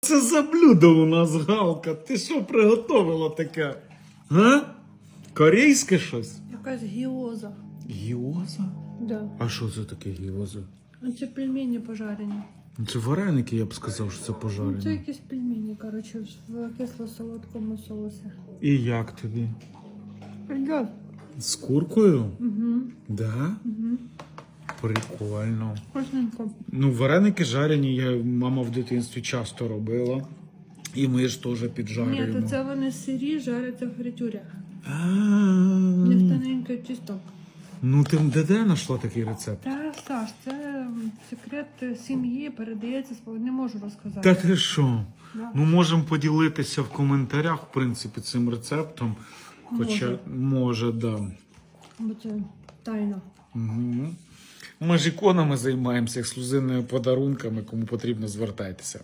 це за блюдо у нас, Галка? Ти що приготовила таке? Га? Корейське щось? Якась гіоза. Гіоза? Да. А що це таке гіоза? Ну, Це пельмені пожарені. Ну, Це вареники, я б сказав, що це Ну, це пожарені. якісь пельмені, коротше, в кисло-солодкому соусі. І як тобі? Придет. З куркою? Угу. Да? Угу. Прикольно. Вкусненько. Ну, вареники жарені, я мама в дитинстві часто робила. І ми ж теж Ні, то це вони сирі жаряться в фритюрі. А, Нефтяненьке тісто. Ну ти де де знайшла такий рецепт? Та, Саш, це секрет сім'ї, передається, не можу розказати. Та ти що? Да. Ну можемо поділитися в коментарях, в принципі, цим рецептом. Хоча Може. може, да. Бо це тайна. Угу. Ми ж іконами займаємося, ексклюзивними подарунками, кому потрібно, звертайтеся.